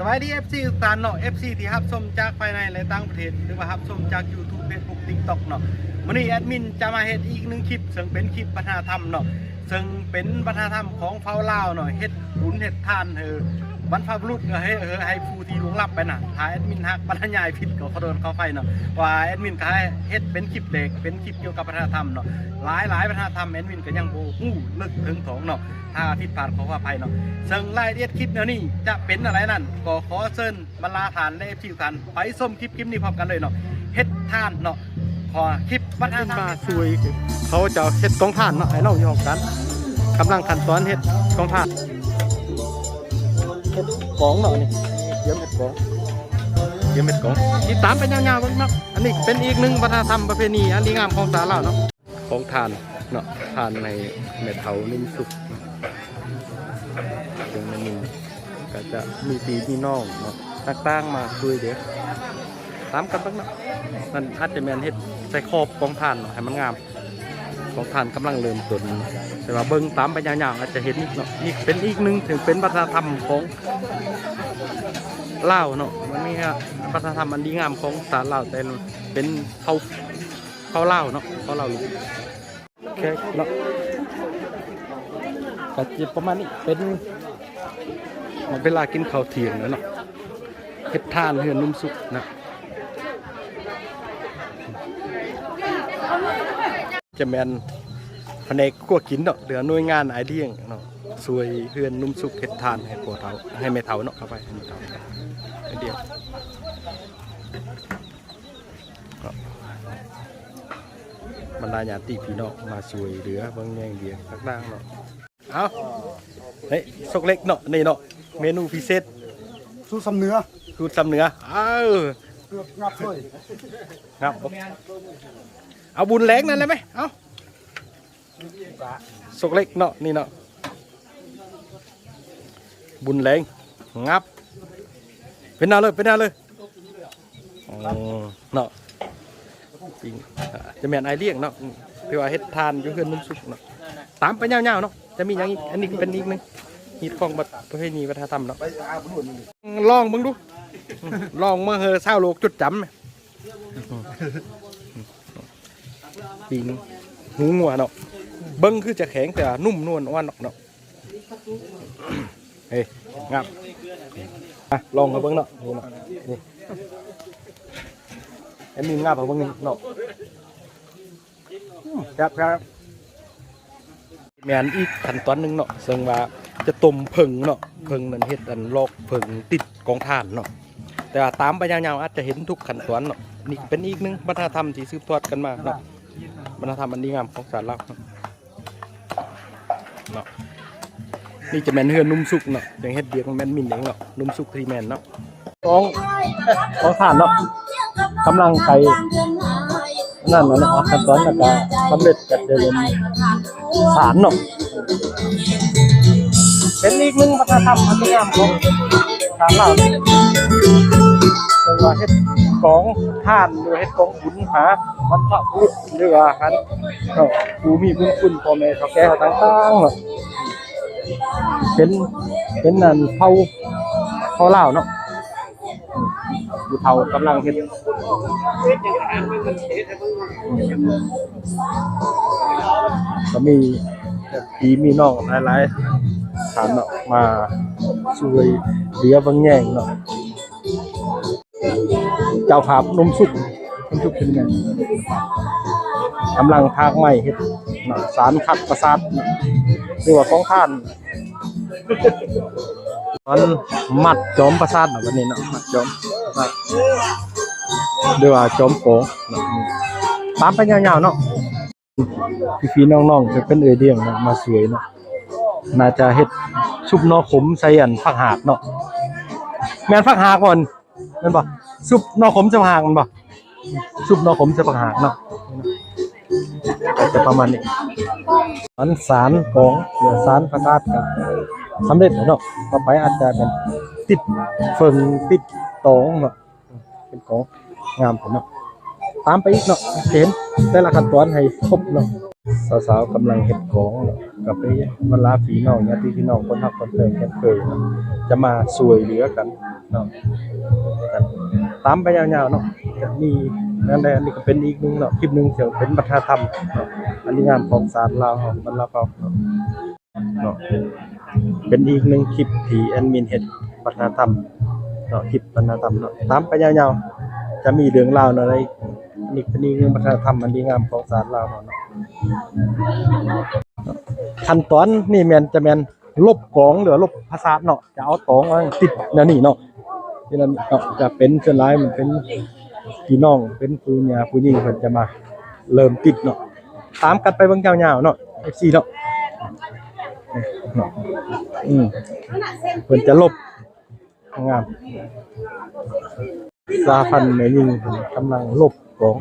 สวัสดี FC ท่านเนาะ FC ที่ฮับชมจากภายในและต่างประเทศหรือว่าฮับชมจาก YouTube Facebook TikTok เนาะวันนี้แอดมินจะมาเฮ็ดอีกหนึ่งคลิปซึ่งเป็นคลิปวัฒนธรรมเนาะซึ่งเป็นวัฒนธรรมของเฝ้าลาวเนาะเฮ็ดบุญเฮ็ดทานเออ บรรพบุรุษเออให้เออให้ผู้ที่ล่วงลับไปน่ะถ้าแอดมินฮักบรรยายผิดก็ขอโทษขออภัยเนาะว่าแอดมินก็ให้เฮ็ดเป็นคลิปเด็กเป็นคลิปเกี่ยวกับวัฒนธรรมเนาะหลายหลายวัฒนธรรมแอดมินก็ยังโบ่ฮู้ลึกถึงของเนาะถ้าผิดพลาดขออภัยเนาะซึ่งรายละเอียดคลิปแนวนี้จะเป็นอะไรนั่นก็ขอเชิญบรรลาฐานและเอฟซีทันไปส้มคลิปคลิปนี้พร้อมกันเลยเนาะเฮ็ดท่านเนาะขอคลิปวัฒนธรรมาสวยเขาจะเฮ็ดกองทานเนาะให้เราอยู่กันกำลังขั้นตอนเฮ็ดกองทาน เฮ็ดกองเนาะนี่เยี่ยมเฮ็ดกองเยี่ยมเฮ็ดกองติดตามไปยาวๆเบิ่งเนาะอันนี้เป็นอีกหนึ่งวัฒนธรรมประเพณีอันดีงามของสาวลาวเนาะของทานเนาะทานในเม็ดเถานิ่มสุกตรงนี้ก็จะมีปีมีน้องเนาะต่างๆมาคุยเดี๋ยวตามกันบ้างเนาะนั่นอาจจะแมนเฮ็ดใส่ขอบกองทานเนาะให้มันงาม กองทานกำลังเริ่มต้นแต่ว่าเบิ่งตามไปยาวๆอาจจะเห็นอีกเนาะนี่เป็นอีกหนึ่งถึงเป็นวัฒนธรรมของเลาเนาะมันมีอะวัฒนธรรมอันดีงามของสารลาแต่เป็นเขาเขาเลาเนาะเขาเลาอยู่โอเคเนาะก็จะประมาณนี้เป็นเวลากินข้าวเที่ยงแล้วเนาะเฮ็ดทานเฮือนนุ่มสุกนะ จะแมนแผนกกัวกินเนาะเหลือหน่วยงานไอเดียงเนาะสวยเฮือนนุ่มสุกเฮ็ดทานให้ผัวเฒ่าให้แม่เฒ่าเนาะเข้าไปให้แม่เฒ่าไอเดียงก็บรรดาญาติพี่น้องมาสวยเหลือเบางแยงเดียงต่างๆเนาะเอาเฮ้ยสกเล็กเนาะนี่เนาะเมนูพิเศษสู้สำเนื้อสูตรสำเหนือเอ้าเกือบงับเลยครับ เอาบุญแรงนั่นเลยไหมเอาสกเล็กเนาะนี่เนาะบุญแรงงับ เป็นนาเลยเป็นนาเลยเนาะจริงอะจะแม่นไอเลี้ยงเนาะพี่ว่าเฮ็ดทานอยู่เพื่อนนุ่มสุกเนาะตามไปยาวๆเนาะจะมีอย่างอีกอันนี้เป็นอีกหนึงฮีดของบัดประเพณีวัฒนธรรมเนาะลองมึงดูลองมาเฮอเศร้าโลกจุดจำไหม ปิงหูงัวเนาะเบิ้งคือจะแข็งแต่นุ่มนวลอ่อนเนาะเนาะเฮ้ยงับอะลองมาเบิ้งเนาะนี่เนาะนี่ไอ้มีงับมาเบิ้งนี่เนาะครับครับแมนอีกขั้นตอนหนึ่งเนาะซึ่งว่าจะต้มผึ่งเนาะผึ่งนั่นเฮ็ดอันลอกผึ่งติดกองถ่านเนาะแต่ว่าตามไปยาวๆอาจจะเห็นทุกขั้นตอนเนาะนี่เป็นอีกหนึ่งวัฒนธรรมที่สืบทอดกันมาเนาะ วัฒนธรรมอันดีงามของสารลาวเนาะเนาะนี่จะแมนเฮือนนุ่มสุกเนาะอย่างเฮ็ดเดียกแมนมินเองเนาะนุ่มสุกที่แมนเนาะกองกองถ่านเนาะกำลังไปนั่นเนาะขั้นตอนแล้วก็สำเร็จกันเดินสารเนาะเป็นอีกหนึ่งวัฒนธรรมอันดีงามของชาวลาวเป็นว่าเฮ็ด ของท่านหรือเฮ็ดของบุญหาบรรพบุรุษหรือว่าหันาะผู้มีบุญคุณพ่อแม่เขาแก่ต่างๆเนาะเป็นเป็นนั่นเผาเผาเลาเนาะอยู่เผากำลังเฮ็ดก็มีพี่มีน้องหลายๆฐานเนาะมาช่วยเหลือบางแง่งเนาะ เจ้าภาพนมสุกนมสุกเป็นไงกำลังทากไม้เฮ็ดสารคัดประสาทเนาะหรือว่าของท่านตอนมัดจอมประสาทเนาะวันนี้เนาะมัดจอมประสาทหรือว่าจอมโกงเนาะตามไปยาวๆเนาะพี่ๆน้องๆจะเป็นเอเดียงนะมาสวยเนาะน่าจะเฮ็ดซุปหนอขมใส่อันผักหากเนาะแมนผักหากก่อนแม่นบ่ ซุปนอขมส่ผักหากมันบ่ซุปนอขมส่ผักหากเนาะจะประมาณนี้อันสารของหรือสารประกาศก็สำเร็จแล้วเนาะต่อไปอาจจะเป็นติดเฟิงติดตองเนาะเป็นของงามผมเนาะตามไปอีกเนาะเห็นแต่ละขั้นตอนให้ครบเนาะสาวๆกำลังเฮ็ดของเนาะกับไปเวลาพี่น้องญาติพี่น้องคนรักคนเพลงกันเคยเนาะจะมาช่วยเหลือกันเนาะกัน ตามไปยาวๆเนาะจะมีนั่นแหละอันนี้ก็เป็นอีกหนึ่งเนาะคลิปหนึ่งที่ยวเป็นวัฒนธรรมเนาะอันนี้งานของศาสตร์ลาวของบรรลาวเราเนาะเนาะเป็นอีกหนึ่งคลิปที่แอดมินเฮ็ดวัฒนธรรมเนาะคลิปวัฒนธรรมเนาะตามไปยาวๆจะมีเรื่องราวอะไรนี่เป็นอีกหนึ่งวัฒนธรรมอันดีงามของศาสตร์ลาวเราเนาะขั้นตอนนี่แมนจะแมนลบกองหรือลบภาษาเนาะจะเอาตองติดนั่นนี่เนาะ ที่นั่นเนาะจะเป็นเส่วนหลายมันเป็นพี่น้องเป็นผู้ญาผู้หญิงเพิ่นจะมาเริ่มติดเนาะตามกันไปเบิ่งยาวๆเนาะ FC เนาะเนาะอืมเพิ่นจะลบงามสาพันธ์แม่ยิงเพิ่นกำลังลบกอง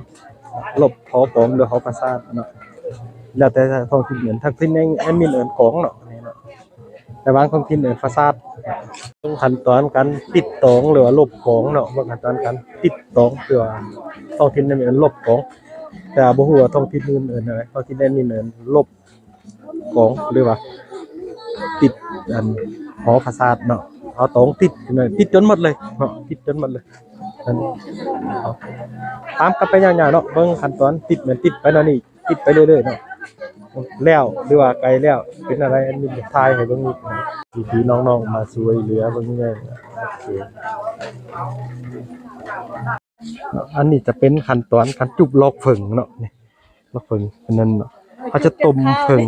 ลบพอกองโดยเขาภาษาทเนาะแล้วแต่ท้องถิ่นเหมือนทางถิ่นเองแอดมินเอิ้นของเนาะแต่บางท้องถิ่นเอิ้นฟาซาด ต้องขั้นตอนการติดตองหรือว่าลบของเนาะบางขั้นตอนการติดตองคือว่าท้องถิ่นนั้นเอิ้นลบของ แต่บ่ฮู้ว่าท้องถิ่นอื่นเอิ้นอะไรท้องถิ่นแอดมินเอิ้นลบของหรือว่า ติดอันหอฟาซาดเนาะเอาตองติดเนาะติดจนหมดเลยเนาะติดจนหมดเลยนั่นเอตามกันไปยาวๆเนาะเบิ่งขั้นตอนติดเหมือนติดไปเนาะนี่ติดไปเรื่อยๆเนาะ แล้วหรือว่าไกลแล้วเป็นอะไรอันนี้ทายให้เบิ่งอีกนะพี่ๆน้องๆมาช่วยเหลือเบิ่งแย่โอเคอันนี้จะเป็นขั้นตอนการจุบลอกผึ่งเนาะนี่ลอกผึ่งอันนั้นเนาะเขาจะต้มผึ่ง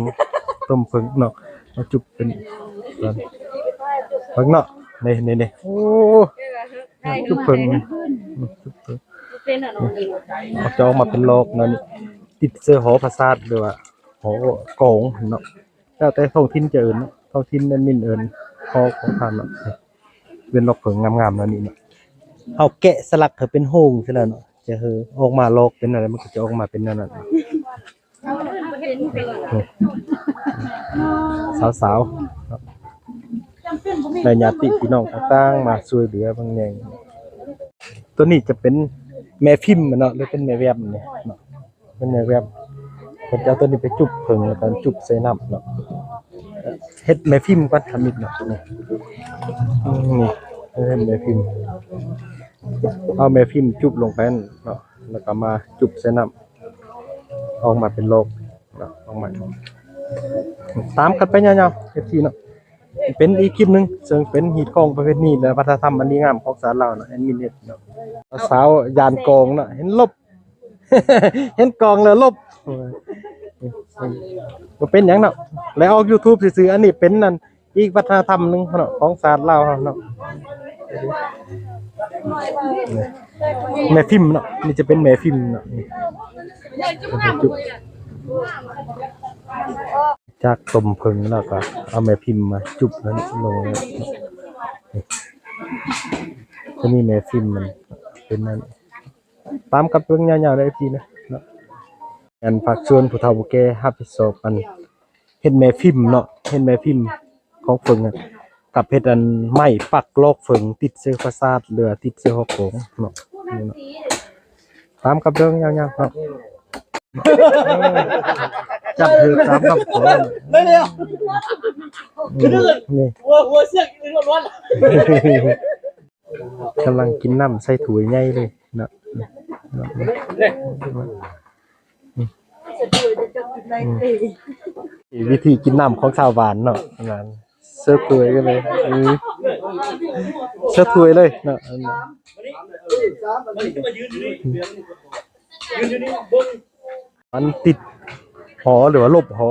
ต้มผึ่งเนาะมาจุบเป็นตอนเบิ่งเนาะนี่นี่นี่โอ้จุบผึ่งจุบผึ่งเป็นอะน้องดิวเขาจะออกมาเป็นโลกนั่นติดเสื้อหอภาษาทหรือว่า หอกงเนาะแล้วแต่ท้องถิ่นจะเอิ้นเนาะท้องถิ่นนั้นมินเอิ้นหอของทานเนาะเป็นลอกเผิงงามๆนั่นนี่เนาะเอาแกะสลักเถอเป็นโฮงใช่แล้วเนาะจะเฮอออกมาลอกเป็นอะไรมันก็จะออกมาเป็นนั่นน่ะเนาะสาวๆเนญาติพี่น้องต่างๆมาช่วยเหลือบางอย่างตัวนี้จะเป็นแม่พิมพ์เนาะหรือเป็นแม่แวบเนี่ยเนาะเป็นแม่แวบ เพิ่นจะเอาตัวนี้ไปจุบเพิ่งแล้วก็จุบใส่น้ำเนาะเฮ็ดแม่พิมพ์ก่อนทำอีกเนาะนี่นี่เฮ็ดแม่พิมพ์เอาแม่พิมพ์จุบลงไปนั่นเนาะแล้วก็มาจุบใส่น้ำออกมาเป็นโลกเนาะออกมาตามกันไปยาวๆเอฟทีเนาะเป็นอีกคลิปหนึ่งซึ่งเป็นฮีตของประเภทนี้และวัฒนธรรมอันดีงามของสารเราเนาะแอนมินเน็ตเนาะสาวยานกองเนาะเห็นลบ เห็นกองแล้วลบ ก็เป็นอย่างเนาะแล้วออก YouTube ซื่ออันนี้เป็นนั่นอีกวัฒนธรรมหนึงเนาะของศาสตร์ลาวเนาะแม่พิมเนาะนี่จะเป็นแม่พิมเนาะจุ๊บจากตมผึ่งแล้วก็เอาแม่พิมพ์มาจุบแล้วนี่ลงนี่จะมีแม่พิมมันเป็นนั่นตามกับเรื่องยาวๆได้พี่นะ เนาะอันฝากชวนผู้เฒ่าผู้แก่รับผิดชอบอันเฮ็ดแม่พิมพ์เนาะเฮ็ดแม่พิมพ์ของเฟิงอะกับเฮ็ดอันไม้ปักลอกเฟิงติดเสื้อฟาซาดเรือติดเสื้อหอกโขงเนาะนี่เนาะตามกับเรื่องยาวๆเนาะจับเธอตามกับขอไม่เลยอะนี่ หัวหัวเสียกอีกล้วนกำลังกินน้ำใส่ถ้วยใหญ่เลยเนาะเนาะ วิธีกินน้ำของชาวบ้านเนาะงานเสื้อถวยกันเลยอือเสื้อถวยเลยเนาะนมันติดหอหรือว่าลบหอ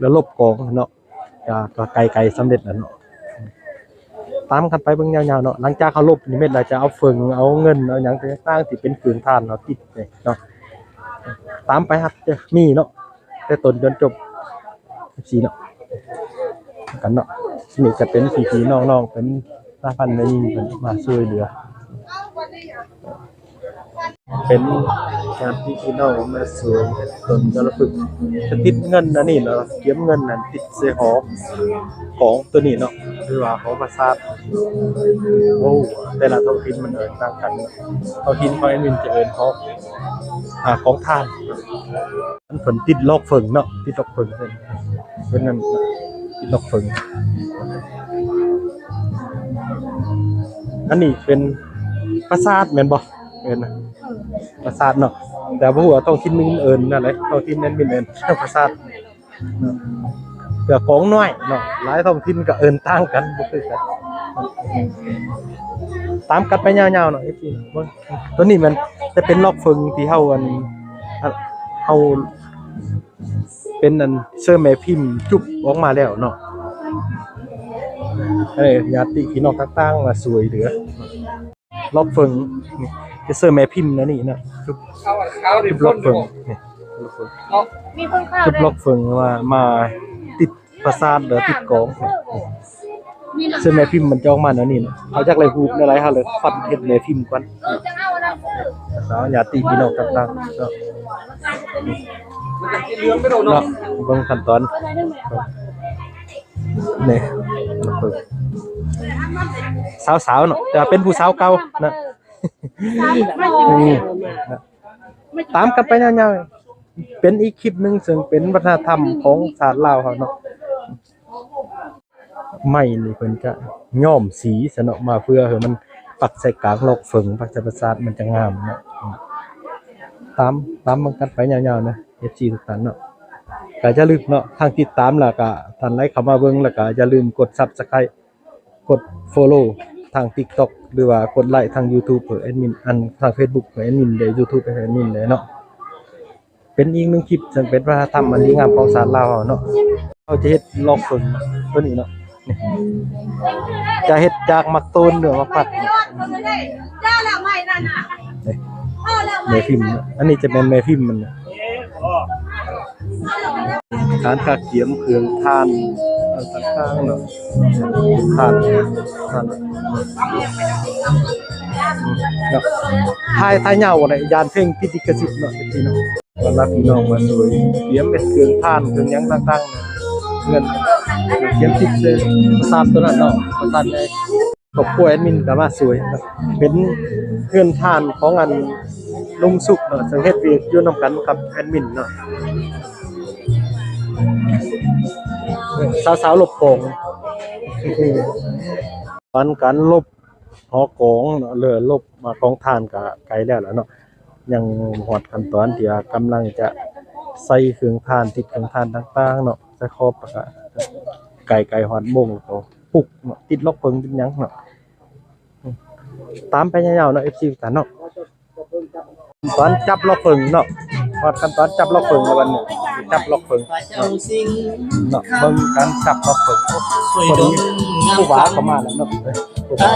แล้วลบกองเนาะก็ไกลไกลๆสำเร็จแล้วเนาะตามกันไปเบิ่งยาวๆเนาะหลังจากเขาลบนี่เม็ดเราจะเอาเฟิงเอาเงินเอาหยังต่างๆที่เป็นฟืนทานเนาะติดเนาะตามไปครับเด้อมีเนาะ แต่ต้นจนจบสีเนาะกันเนาะนี่จะเป็นพี่ๆน้องๆเป็นสาพันในยิงเป็นมาช่วยเหลือ เป็นการที่พี่น้องมาสวยตนกระฝึกจะติดเงินนะนี่เนาะเก็บเงินนั่นติดเสหอของตัวนี้เนาะ คือว่าเของปราสาทโอ้แต่ละท้องถิ่นมันเอิ้นต่างกันท้องถิ่นของแอดมินจะเอิ้นของอ่าของทานมันผลติดลอกเฟิงเนาะติดลอกเฟิงเป็นเป็นนั่นติดลอกเฟิงอันนี้เป็นปราสาทแม่นบ่เอินนะปราสาทเนาะแต่บ่ฮู้ว่าท้องถิ่นมึงเอิ้นนั่นแหละท้องถิ่นนั้นเป็นเอินปราสาทเพื่อของน้อยเนาะหลายท้องถิ่นก็เอิ้นต่างกันบ่คือกันตามกันไปยาวๆเนาะ FC เบิ่งตัวนี้มันจะเป็นลอกเฟิงที่เฮาอันอันเฮาเป็นอันเสื้อแม่พิมพ์จุบออกมาแล้วเนาะเอ้ยญาติพี่น้องต่างๆว่าสวยเหลือลอกเฟิงนี่คือเสื้อแม่พิมพ์นะนี่นะจุบเอาเอาดิจุบลอกเฟิงนี่ลอกเฟิงมีคนเข้าจุดได้ล็อกเฟิงว่ามาติด ประสาทหรือติดกองซึ่งแม่พิมพ์มันจองมาแล้วนี่นะเอาจากไรฮูบในไรฮะเลยฟันเห็ดแม่พิมพ์ก่อนเออจะเอาอะไรซื้อสาวญาติพี่น้องต่างๆเนาะมันจะกินเรื่องไม่โดนเนาะเนาะเบิ่งขั้นตอนนี่ล็อกเฟิงสาวๆเนาะแต่เป็นผู้สาวเก่านะอืมนะตามกันไปยาวๆเป็นอีกคลิปหนึงซึ่งเป็นวัฒนธรรมของศาสตร์ลาวเขาเนาะ ไม้นี่เพิ่นจะย้อมสีสนอมาเพื่อให้มันปักใส่กลางโลกเฟิงปักใส่ประสาทมันจะงามเนาะตามตามมันกันไปยาวๆนะ FC ทุกท่านเนาะก็อย่าลืมเนาะทางติดตามล้วก็ท่านไลค์เข้ามาเบิ่งแล้วก็อย่าลืมกด Subscribe กด Follow ทาง TikTok หรือว่ากดไลค์ทาง YouTube เพื่อแอดมินอันทาง Facebook เพื่อแอดมินเด้ YouTube เพื่อแอดมินเลยเนาะเป็นอีกหนึ่งคลิปซึ่งเป็นวัฒนธรรมอันดีงามของศารลาวเนาะ เราจะเฮ็ดลอกเฟิงตัวนี้เนาะจะเฮ็ดจากมักตูนหรือมักผัดยอดคนไม่ได้จ้าแล้วไม่นั่นน่ะพ่อแล้วแม่พิมพ์น่ะอันนี้จะเป็นแม่พิมพ์มันนะทานข้าเกียมเครื่องทานต่างๆเนาะทานทานเนาะทายทายเหงาอะไรยานเพลงพิธีกสิทธิ์เนาะพี่น้องวันละพี่น้องมาสวยเกียมเป็นเครื่องทานเครื่องยังต่างๆ เงินเกียมติดเลยประสาทตัวนั้นเนาะประสาทในครอบครัวแอดมินก็มาสวยครับเป็นเพื่อนทานของอันลุงสุกเนาะซึ่งเฮ็ดเวียกอยู่นํกันกับแอดมินเนาะสาวๆหลบโป่งตอนการลบหอกองเนาะเรือลบมากองทานก็ไกลแล้วล่ะเนาะยังหอดขั้นตอนที่ว่ากำลังจะใส่เครื่องทานติดเครื่องทานต่างๆเนาะ ครอบแล้วก็ไก่ไก่หอดบงแล้วก็ปุกเนาะติดล็อกเพิงติดหยังเนาะตามไปยาวๆเนาะ FC กันเนาะตอนจับล็อกเฟิงเนาะพอดขั้นตอนจับล็อกเฟิงแล้ววันนี้จับล็อกเฟิงเนาะเนาะเบิ่งการจับล็อกเฟิงคนนี้ผู้ว่าเข้ามาแล้วเนาะเอ้ยผู้ว่า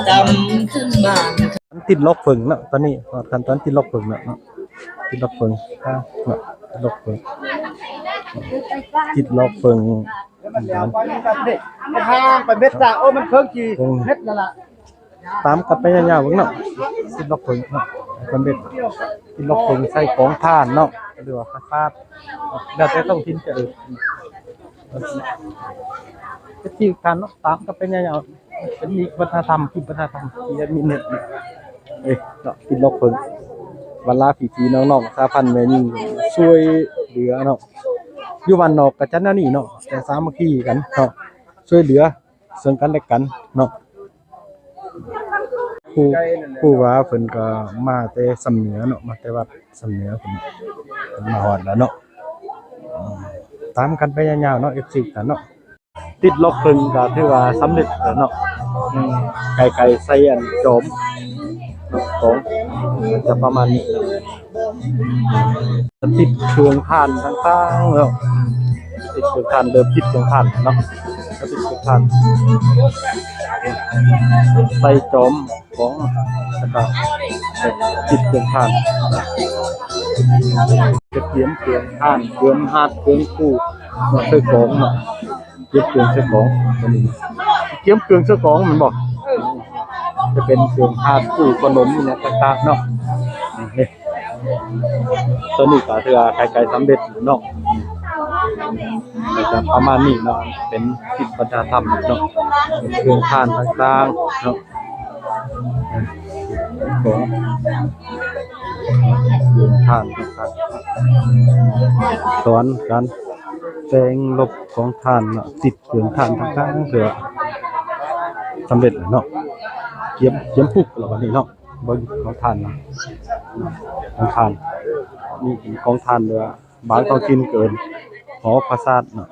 ขึ้นมาติดล็อกเฟิงเนาะตอนนี้พอดขั้นตอนติดล็อกเฟิงเนาะติดล็อกเฟิงอ่าเนาะติดล็อกเฟิง ติดล็อกเฟิงมันยาวไปมันก็เด็กมันห่างไปเม็ดละโอ้มันเพิ่งกี่เม็ดนั่นล่ะตามกันไปยาวๆเบิ่งเนาะติดล็อกเฟิงเนาะมันเป็นติดล็อกเฟิงใส่ของทานเนาะหรือว่าคาคาดแล้วแต่ต้องทิ้นจะเออจะที่การเนาะตามกันไปยาวๆเป็นอีกวัฒนธรรมคือวัฒนธรรมที่แอดมินเนี่ยเอ้ยเนาะกินลอกเพิ่งวันลาพี่ๆน้องๆสาพันธ์แม่ยิ่งช่วยเหลือเนาะ อยู่บ้านนอกกับจันนานี่เนาะแต่สามัคคีกันเนาะช่วยเหลือซึ่งกันและกันเนาะผู้ผู้ว่าเพิ่นก็มาแต่สำเนือเนาะมาแต่วัดสำเนือเพิ่นมาฮอดแล้วเนาะอืมตามกันไปยาวๆเนาะ FC กันเนาะติดล็อกเพิ่งก็ถือว่าสำเร็จแล้วเนาะอืมไก่ไก่ใส่อันโจมของจะประมาณนี้ ติดเครื่องทานต่างๆแล้วติดเครื่องทานเดิมติดเครื่องทานเนาะติดเครื่องทานใส่โจมของแล้วก็ติดเครื่องทานกระเทียมเครื่องทานเครื่องฮาดเครื่องคู่เนาะเครื่อของเนาะเก็บเครื่องเสื้อของตันี้เก็บเครื่องเสื้อของมันบอกจะเป็นเครื่องทานตู้ขนมนี่แหละต่างๆเนาะ ตัวนี้ก็ถือว่าไกลๆสำเร็จเนาะก็จะประมาณนี้เนาะเป็นคลิปวัฒนธรรมเนาะเครื่องทานต่างๆเนาะของเครื่องทานต่างๆสอนการแปลงลบของทานเนาะติดเครื่องทานต่างๆเพื่อสำเร็จเนาะเยี่ยมเยี่ยมปุกแล้ววันนี้เนาะ บิ่งของทานนะของทานนี่เของทานเรือบางต้องกินเกินหอพระซาดเนาะ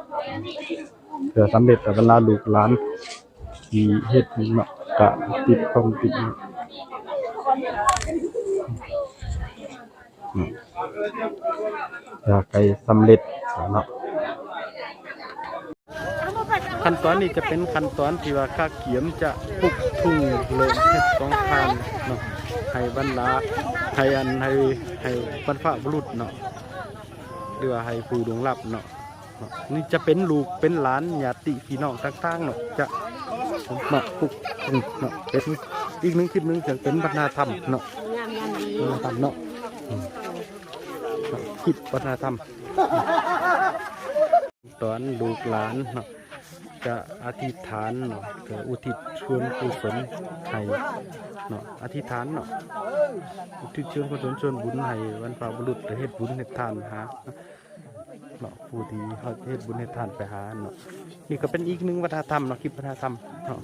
เพื่อสำเร็จแต่เวลาลูกหลานที่เฮ็ดเนาะกะติดต้องติดอืมอยากให้สำเร็จเนาะ ขั้นตอนนี้จะเป็นขั้นตอนที่ว่าข้าเขียมจะปลุกทุ่งลงเฮ็ดกองทานเนาะให้บรรดาให้อันให้ให้บรรพบุรุษเนาะหรือว่าให้ผู้ดวงลับเนาะเนาะนี่จะเป็นลูกเป็นหลานญาติพี่น้องต่างๆเนาะจะเนาะปลุกทุ่งเนาะเป็นอีกหนึ่งคลิปหนึ่งจะเป็นวัฒนธรรมเนาะวัฒนธรรมเนาะอืมเนาะคลิปวัฒนธรรมตอนลูกหลานเนาะ จะอธิษฐานเนาะจะอุทิศชวนกุศลให้เนาะอธิษฐานเนาะอุทิศชวนกุศลชวนบุญให้วันพระบุรุษเฮ็ดบุญเฮ็ดทานหาเนาะผู้ที่เขาเฮ็ดบุญเฮ็ดทานไปหาเนาะนี่ก็เป็นอีกหนึ่งวัฒนธรรมเนาะคลิปวัฒนธรรมเนาะ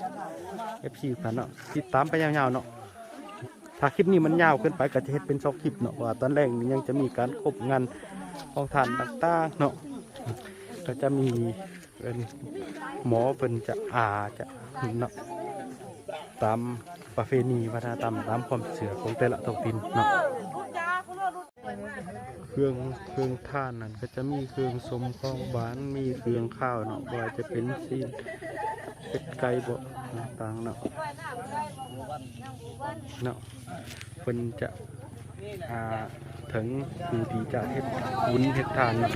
FC กันเนาะติดตามไปยาวๆเนาะถ้าคลิปนี้มันยาวเกินไปก็จะเฮ็ดเป็นสองคลิปเนาะว่าตอนแรกยังจะมีการคบงานของทานต่างๆเนาะก็จะมี เป็นหมอเป็นจะอาจะเนาะตามประเพณีวัฒนธรรมตามความเชื่อของแต่ละท้องถิ่นเนาะเครื่องเครื่องท่านนั่นก็จะมีเครื่องสมของหวานมีเครื่องข้าวเนาะว่าจะเป็นซีนเป็ดไก่บ่ต่างเนาะเนาะเพิ่นจะอ่าถึงผู้ที่จะเฮ็ดบุญเฮ็ดทานเนาะ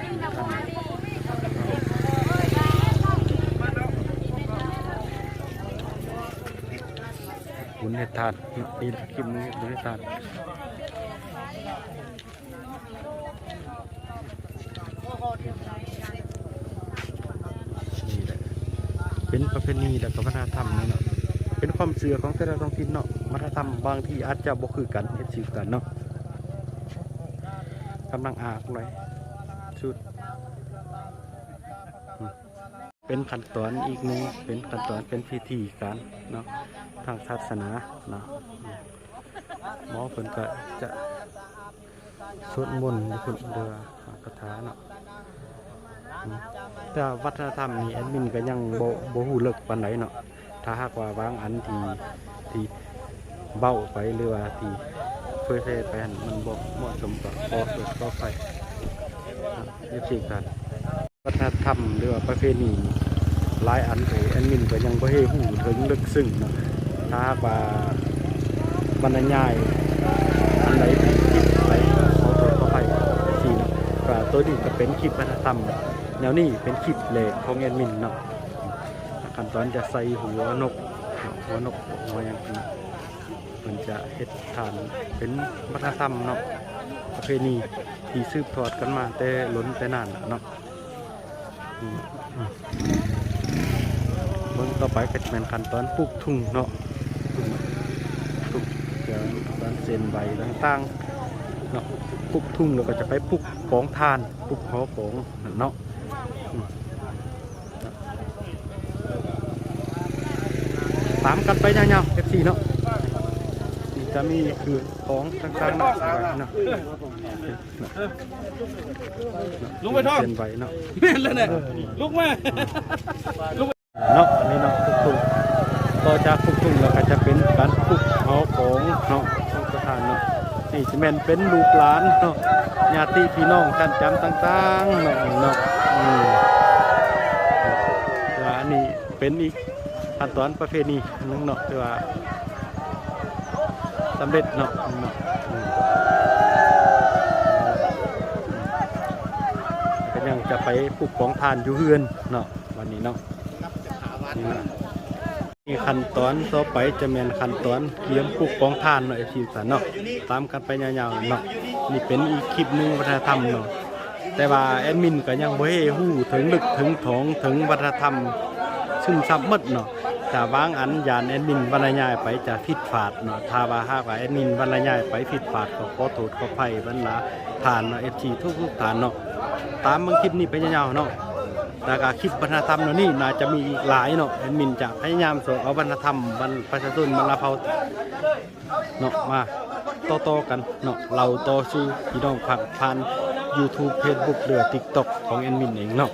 ท่านบุญเฮ็ดทานเนาะนี่คลิปนี้บุญเฮ็ดทานนี่แหละเป็นประเพณีและก็วัฒนธรรมเนาะเป็นความเชื่อของแต่ละท้องถิ่นเนาะวัฒนธรรมบางที่อาจจะบ่คือกันเฮ็ดสิกันเนาะกำลังอากเลยชุดเป็นขั้นตอนอีกนึงเป็นขั้นตอนเป็นพิธีการเนาะ ทางศาสนาเนาะหมอเพิ่นก็จะสวดมนต์อยู่เพิ่นเดือคาถาเนาะแต่วัฒนธรรมนี่แอดมินก็ยังโบ่บ่ฮู้เลิกปานใดเนาะถ้าหากว่าบางอันที่ที่เบ้าไปหรือว่าที่เผยแพร่ไปนมันบ่เหมาะสมกับพอเปิดก็ไปเรียบร้อยกันวัฒนธรรมหรือว่าประเพณีหลายอันเลยแอดมินก็ยังบ่ให้หูถึงลึกซึ้งเนาะ ถ้าหากว่าบรรยายอันใดที่ผิดไปขอโทษขออภัยทีเนาะก็ตัวนี้ก็เป็นคลิปวัฒนธรรมแนวนี้เป็นคลิปเลขของแอดมินเนาะขั้นตอนจะใส่หัวนกหัวนกหัวย่างนี้มันจะเฮ็ดทานเป็นวัฒนธรรมเนาะประเพณีที่สืบทอดกันมาแต่ล้นแต่นานเนาะ ต่อไปก็จะเป็นขั้นตอนปลูกทุ่งเนาะปลูกเดี๋ยวตอนเส้นใบต่างๆเนาะปลูกทุ่งแล้วก็จะไปปลูกของทานปลูกหอของเนาะอืมตามกันไปยาวๆเอฟซีเนาะนี่จะมีคือของต่างๆเนาะเนาะลุงไปท่องเส้นใบเนาะแม่นแล้วเนี่ยลุกมาเน นี่จะแม่นเป็นลูกหลานเนาะญาติพี่น้องกันจำต่างๆเนาะเนาะอืมว่าอันนี้เป็นอีกขั้นตอนประเพณีนึงเนาะที่ว่าสำเร็จเนาะเนาะก็ยังจะไปปลูกของทานอยู่เฮือนเนาะวันนี้เนาะ นี่ขั้นตอนต่อไปจะเป็นขั้นตอนเตรียมปลูกกองทานเนาะไอพีสันเนาะตามกันไปยาวๆเนาะนี่เป็นอีกคลิปหนึ่งวัฒนธรรมเนาะแต่ว่าแอดมินก็ยังบ่ให้ฮู้ถึงลึกถึงถงถึงวัฒนธรรมซึมซับหมดเนาะแต่บางอันยานแอดมินบรรยายไปจะผิดพลาดเนาะถ้าว่าหากว่าแอดมินบรรยายไปผิดพลาดก็ขอโทษขอภัยบรรดาฐานเนาะ FG ทุกๆฐานเนาะตามเบิ่งคลิปนี้ไปยาวๆเนาะ แล้วก็คลิปวัฒนธรรมเนาะนี่น่าจะมีอีกหลายเนาะแอดมินจะพยายามส่งเอาวัฒนธรรมบรรประชาชนบรรพเผ่าเนาะมาโต่อๆกันเนาะเราโต่อสู้พี่น้องผ่านผ่าน YouTube Facebook หรือ TikTok ของแอดมินเองเนาะ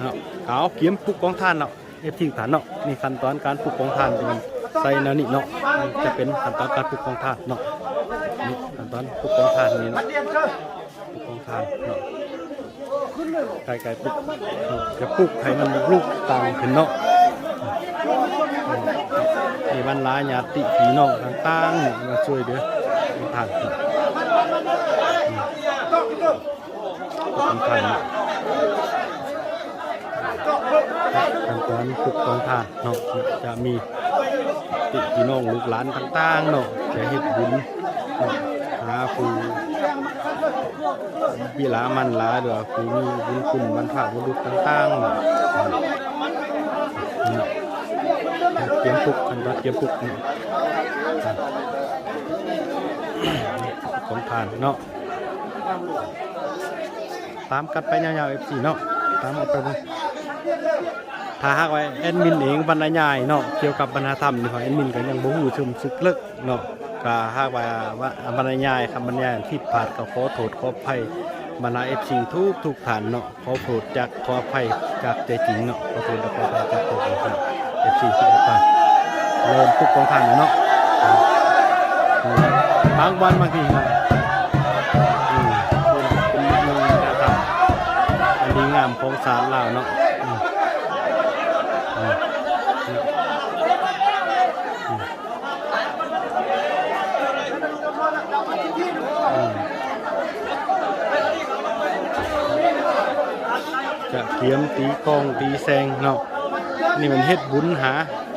เนาะเอาเกียมปลุกกองท่านเนาะเอฟทีฐานเนาะนี่ขั้นตอนการปลุกกองท่านเป็นใส่แนวนี้เนาะจะเป็นขั้นตอนการปลุกกองท่านเนาะนี่ขั้นตอนปลุกกองท่านนี่เนาะปลุกกองท่านเนาะ ไก่ไก่ปลุกจะปลุกให้มันลูกต่างขึ้นเนาะนี่บรรลาญาติพี่น้องต่างๆมาช่วยเด้อทานเนาะอืมขอบคุณทานเนาะขั้นตอนปลุกกองทานเนาะจะมีติพี่น้องลูกหลานต่างๆเนาะจะเฮ็ดบุญเนาะหาผู้ พี่ลามันลาเดือคือมีบุญคุณบรรพบุรุษต่างๆนี่เตรียมปุกคันตอนเตรียมปุกนี่ของทานเนาะตามกันไปยาวๆ F4 เนาะตามกันไปเบิ่งถ้าหากว่าแอดมินเองบรรยายเนาะเกี่ยวกับบรรณธรรมนี่ของแอดมินก็ยังบ่ฮู้ถึงสึกเลิกเนาะ ก็หากว่าว่าบรรยายคำบรรยายผิดพลาดก็ขอโทษขออภัยบรรดาเอฟซีทุกทุกฐานเนาะขอโปรดจากขออภัยจากใจจริงเนาะขอโทษและขออภัยจากใจจริงเอฟซีทุกท่านเริ่มทุกกองทานแล้วเนาะบางวันบางทีเนาะอืมเป็นเมืองนะครับอันดีงามของสารลาวเนาะ จะเขียมตีกลองตีแซงเนาะนี่มันเฮ็ดบุญหา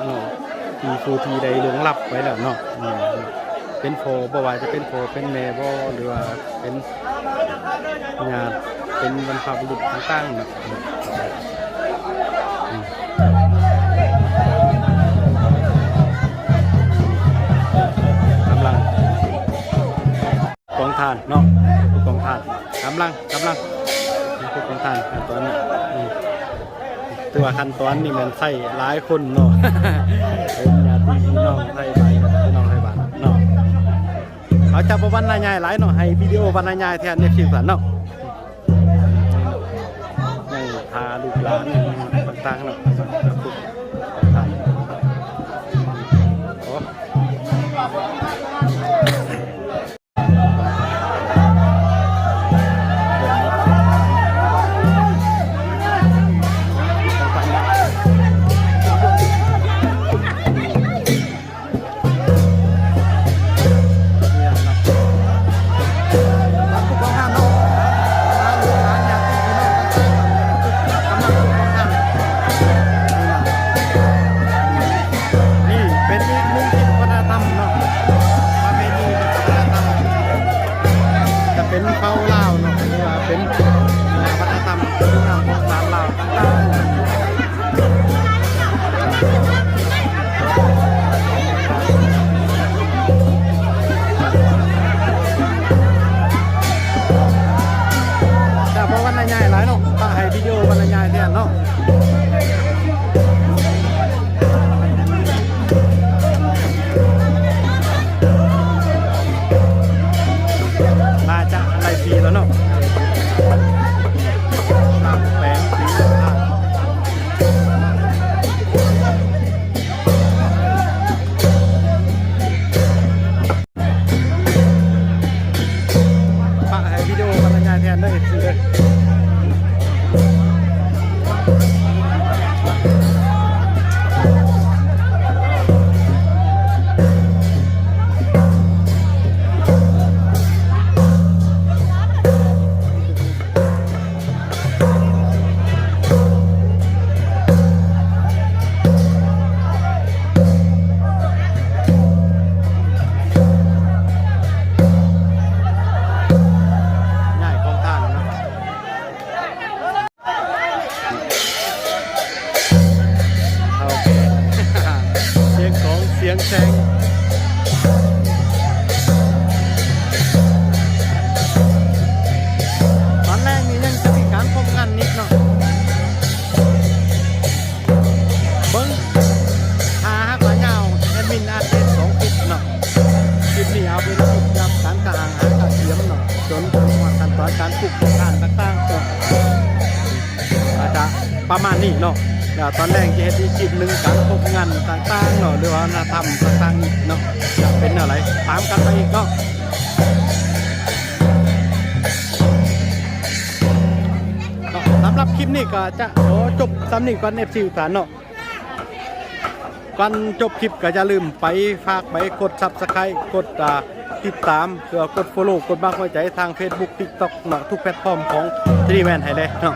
เนาะทีฟูทีใดหลวงลับไว้แล้วเนาะเป็นโพบ่ว่าจะเป็นโพเป็นแม่บ่หรือว่าเป็นญาติเป็นบรรพบุรุษต่างๆเนาะกำลังกองทานเนาะกองทานกำลังกำลัง ตัวคันขั้นตอนนี้ตัวขั้นตอนนี่มันใส่หลายคนเนาะเป็นญาติพี่น้องไทยไปพี่น้องไทยบ้านเนาะเอาจับวันนายใหญ่หลายเนาะให้วิดีโอวันนายใหญ่แทนเนี่ยคิดสันเนาะยังพาลูกหลานต่างๆเนาะ 那个是一个 เนาะแล้วตอนแรกจะเฮ็ดอีกคลิปหนึ่งการพบงานต่างๆเนาะหรือว่าวัฒนธรรมต่างๆเนาะจะเป็นอะไรตามกันไปอีกเนาะสำหรับคลิปนี้ก็จะขอจบสำนีก่อนเอฟซีกันเนาะก่อนจบคลิปก็อย่าลืมไปฝากไปกดซับสไครต์กดติดตามเพื่อกด follow กดบ้างหัวใจทาง Facebook TikTok เนาะทุกแพลตฟอร์มของทีแมนให้เลยเนาะ